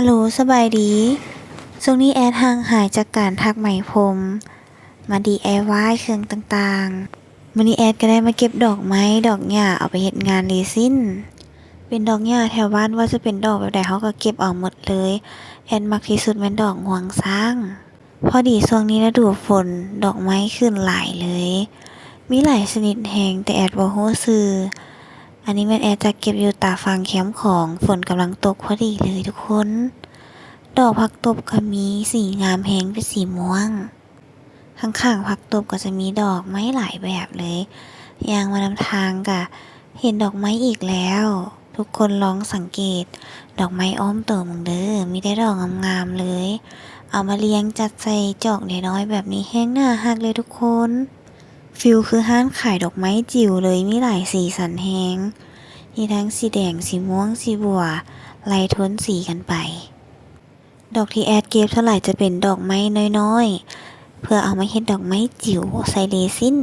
ฮัลโหลสบายดีช่วงนี้แอดห่างหายจากการทักไหมพรม มา DIY เครื่องต่างๆวันนี้แอดก็ได้มาเก็บดอกไม้ดอกหญ้าเอาไปเฮ็ดงานเรซินเป็นดอกหญ้าแถวบ้านว่าจะเป็นดอกแบบใดเขาก็เก็บเอาหมดเลย แอดมักที่สุดเป็นดอกงวงสร้าง พอดีช่วงนี้ฤดูฝนดอกไม้ขึ้นหลายเลย มีหลายชนิดแหงแต่แอดบ่ฮู้ชื่อ อันนี้แม่แอดจะเก็บอยู่ตาฟังแคมป์ของฝนกำลังตกพอดีเลยทุกคน ดอกผักตบก็มีสีงามแฮงเป็นสีม่วง ข้างๆผักตบก็จะมีดอกไม้หลายแบบเลยยางมานำทางกะเห็นดอกไม้อีกแล้ว ทุกคนลองสังเกต ดอกไม้อ้อมเติมมึงเด้อมีได้ดอกงามๆเลย เอามาเลี้ยงจัดใส่จอกน้อยๆแบบนี้แห้งหน้าฮักเลยทุกคน ฟิลคือห้านขายดอกไม้จิ๋วเลยมีหลายสีสันแฮงมีทั้งสีแดงสีม่วงสีบัวไล่ท้นสีกันไป ดอกที่แอดเก็บเท่าไหร่จะเป็นดอกไม้น้อยๆ เพื่อเอามาเฮ็ดดอกไม้จิ๋วใส่เรซิน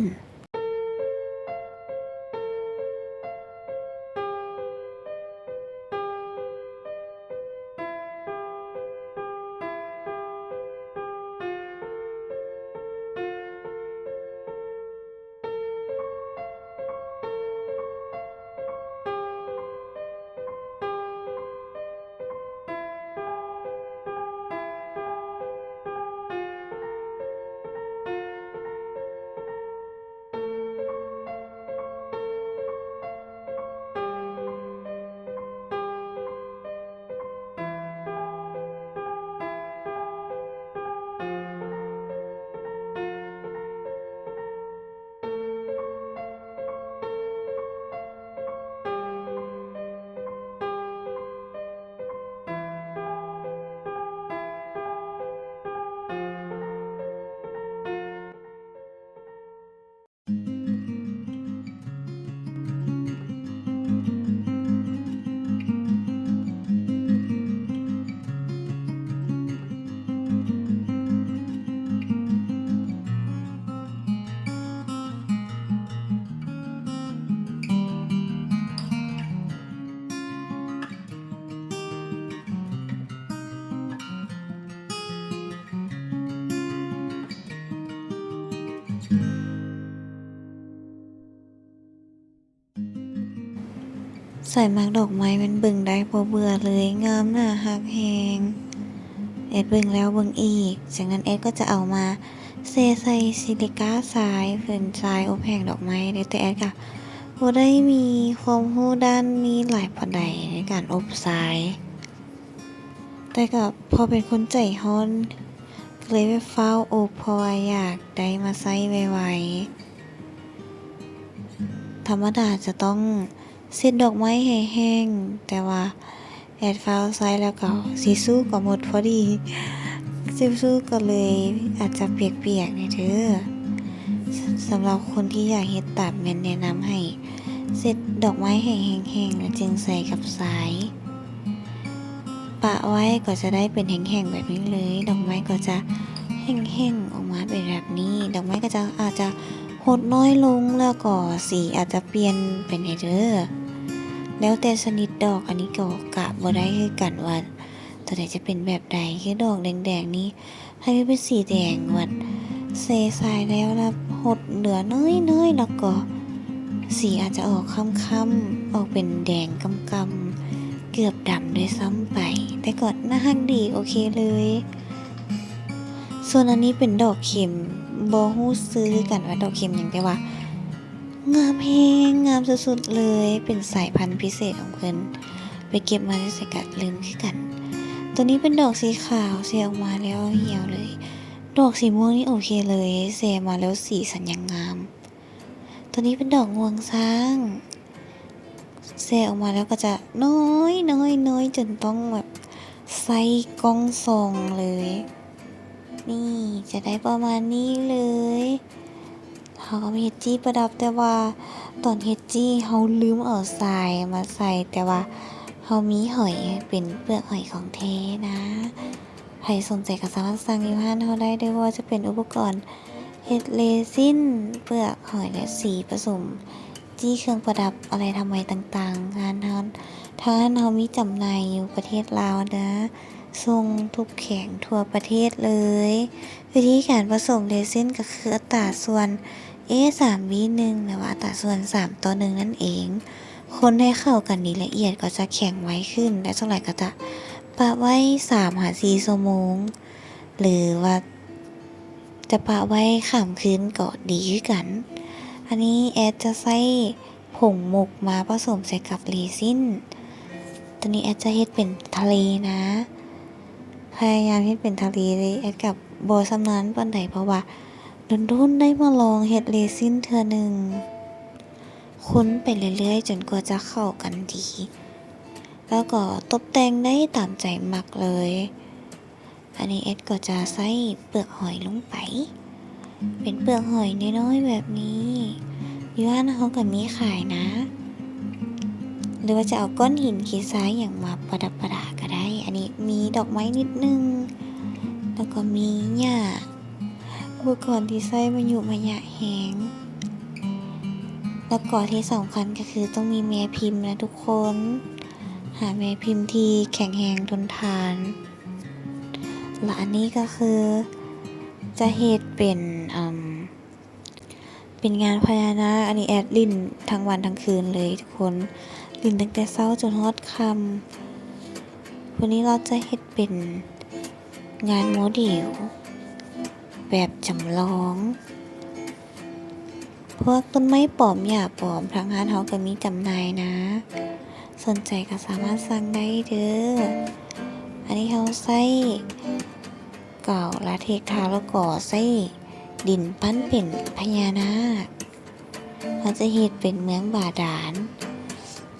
ใส่มักดอกไม้มันบิ่งได้บ่เบื่อเลยงามน่าฮักแฮงแอดบิ่งแล้วบิ่งอีก จากนั้นแอดก็จะเอามาเซใส่ซิลิก้าทรายเพิ่นทรายอบแหงดอกไม้เดแต่แอดก็บ่ได้มีความรู้ด้านนี้หลายปานใดในการอบทราย แต่ก็พอเป็นคนใจร้อนเลยไปเฝ้าอบเพราะว่าอยากได้มาใช้ไวๆธรรมดาจะต้อง เส้นดอกไม้ให้แห้งแต่ว่าแอดฟาวไซส์แล้วก็สีสู้ก็หมดพอดีซิสู้ก็เลยอาจจะเปียกๆในอยเด้อสสำหรับคนที่อยากเฮ็ดตัดแมนแนะนำให้เซตดอกไม้ให้แห้งๆแล้วจึงใส่กับสายปะไว้ก็จะได้เป็นแห้งๆแบบนี้เลย ดอกไม้ก็จะแห้งๆออกมาเป็นแบบนี้ ดอกไม้ก็จะอาจจะหดน้อยลงแล้วก็สีอาจจะเปลี่ยนเป็นไงเด้อ แล้วแต่ชนิดดอกอันนี้ก็กะบ่ได้คือกันว่าตัวใดจะเป็นแบบใดคือดอกแดงๆนี้ให้มันเป็นสีแดงวัดเซทรายแล้วแล้วหดเหลือน้อยๆแล้วก็สีอาจจะออกค่ำๆออกเป็นแดงกำๆเกือบดำด้วยซ้ำไป แต่ก็น่าฮักดีโอเคเลย ส่วนอันนี้เป็นดอกเข็มบอฮู้ซื้อกันว่าดอกเข็มอย่างแต่ว่า งามแฮงงามสุดๆเลย เป็นสายพันธุ์พิเศษของเพิ่นไปเก็บมาได้ใส่กัดลืมคือกัน ตัวนี้เป็นดอกสีขาวเสียออกมาแล้วเหี่ยวเลย ดอกสีม่วงนี่โอเคเลยเสียมาแล้วสีสันยังงาม ตัวนี้เป็นดอกงวงสร้างเสียออกมาแล้วก็จะน้อยน้อยน้อยจนต้องแบบใส่กล้องส่องเลย นี่จะได้ประมาณนี้เลย เขาก็มีเฮดจี้ประดับแต่ว่าตอนเฮดจี้เขาลืมเอาทรายมาใส่แต่ว่าเขามีหอยเป็นเปลือกหอยของเทนะใครสนใจก็สามารถสั่งยูห้านเขาได้ด้วยว่าจะเป็นอุปกรณ์เฮ็ดเรซินเปลือกหอยและสีผสมจี้เครื่องประดับอะไรทำไมต่างๆงานเขาทางานเขามีจำหน่ายอยู่ประเทศลาวนะส่งทุกแข่งทั่วประเทศเลย วิธีการผสมเรซินก็คืออัตราส่วน A 3 V 1หรือว่าอัตราส่วน 3 ต่อ 1 นั่นเอง คนให้เข้ากันดีละเอียดก็จะแข็งไว้ขึ้น และเท่าไหร่ก็จะปะไว้3หา4ชั่วโมง หรือว่าจะปะไว้ข้ามคืนก็ดีคือกัน อันนี้แอดจะใส่ผงหมกมาผสมใส่กับเรซินตัวนี้แอดจะเฮ็ดเป็นทะเลนะ พยายามเฮ็ดเป็นทะเลเลยแอดกับบอสำนานปานใดเพราะว่า ดนๆได้มาลองเฮ็ดเรซินเทือหนึ่ง คุ้นไปเรื่อยๆ จนกว่าจะเข้ากันดี แล้วก็ตกแต่งได้ตามใจมักเลย อันนี้เอ็ดก็จะใส่เปลือกหอยลงไป เป็นเปลือกหอยน้อยๆแบบนี้อยู่ร้านเขาก็มีขายนะ หรือว่าจะเอาก้อนหินขีดซ้ายอย่างมาประดับประดาก็ได้ อันนี้มีดอกไม้นิดนึง แล้วก็มีหญ้า อุปกรณ์ที่ใส่มาอยู่มาหยะแหง แล้วก็ที่สำคัญก็คือต้องมีแม่พิมพ์นะทุกคน หาแม่พิมพ์ที่แข็งแรงทนทานและอันนี้ก็คือจะเฮ็ดเป็นอืมเป็นงานพญานาคอันนี้แอดลินทั้งวันทั้งคืนเลยทุกคนลินตั้งแต่เช้าจนฮอดคำวันนี้เราจะเฮ็ดเป็นงานโมเดล แบบจำลอง พวกต้นไม้ปลอมหญ้าปลอมทางร้านเขาก็มีจำหน่ายนะ สนใจก็สามารถสั่งได้เด้อ อันนี้เขาใส่เก่าลาเทกทาแล้วก็ใส่ดินปั้นเป็นพญานาคเขาจะเฮ็ดเป็นเมืองบาดาล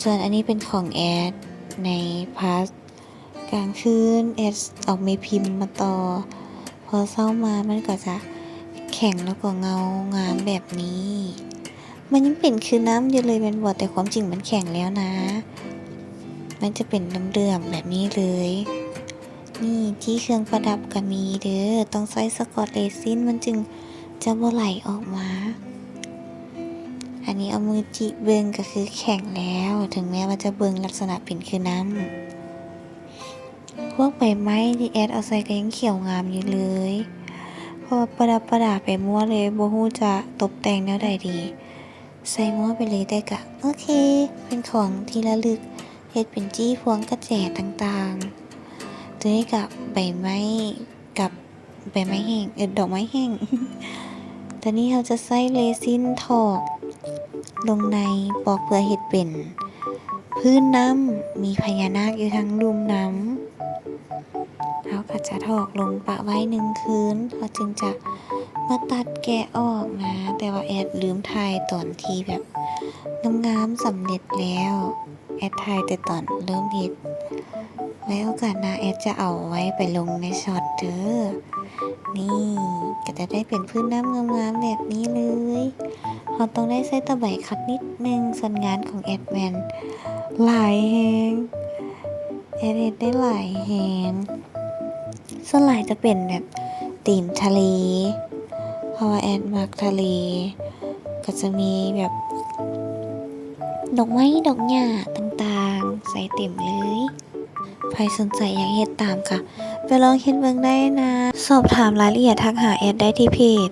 ส่วนอันนี้เป็นของแอดในพาสกลางคืนแอดเออกเมพิมพ์มาต่อ อเศร้ามามันก็จะแข็งแล้วก็เงางามแบบนี้ มันยังเป็นคือน้ำอยู่เลยเป็นบอดแต่ความจริงมันแข็งแล้วนะ มันจะเป็นเดิมๆแบบนี้เลย นี่ที่เครื่องประดับก็มีเด้อต้องใส่สกอตเลซินมันจึงจะบ่ไหลออกมา อันนี้เอามือจิเบิงก็คือแข็งแล้ว ถึงแม้ว่าจะเบิงลักษณะเป็นคือน้ำ พวกใบไม้ที่แอดเอาใส่ก็ยังเขียวงามอยู่เลยเพราะว่าประดับประดาไปมั่วเลยบ่ฮู้จะตกแต่งแนวใดดี ใส่มั่วไปเลยได้กะ โอเค เป็นของที่ระลึกเฮ็ดเป็นจี้พวงกระแจต่างๆตัวนี้กับใบไม้กับใบไม้แห้งเออดอกไม้แห้งตัวนี้เราจะใส่เรซินถอกลงในปอกเพื่อเฮ็ดเป็น พื้นน้ำมีพญานาคอยู่ทั้งลุมน้ำ เราก็จะถอกลงปะไว้หนึ่งคืนเราจึงจะมาตัดแกะออกนะ แต่ว่าแอดลืมถ่ายตอนที่แบบงามๆสำเร็จแล้ว แอดถ่ายแต่ตอนเริ่มเฮ็ดไว้โอกาสหน้าแอดจะเอาไว้ไปลงในช็อตเด้อนี่ก็จะได้เป็นพื้นน้ำงามๆแบบนี้เลยเราต้องได้ใส่ตะไบคัดนิดนึงส่วนงานของแอดแมนหลายแฮง แอดเฮ็ดได้หลายแฮงส่วนหลายจะเป็นแบบตีมทะเล เพราะว่าแอดมักทะเล ก็จะมีแบบ ดอกไม้ดอกหญ้าต่างๆ ใส่เต็มเลยใครสนใจอยากเฮ็ดตามค่ะ ไปลองเฮ็ดเบิ่งได้นะ สอบถามรายละเอียดทักหาแอดได้ที่เพจ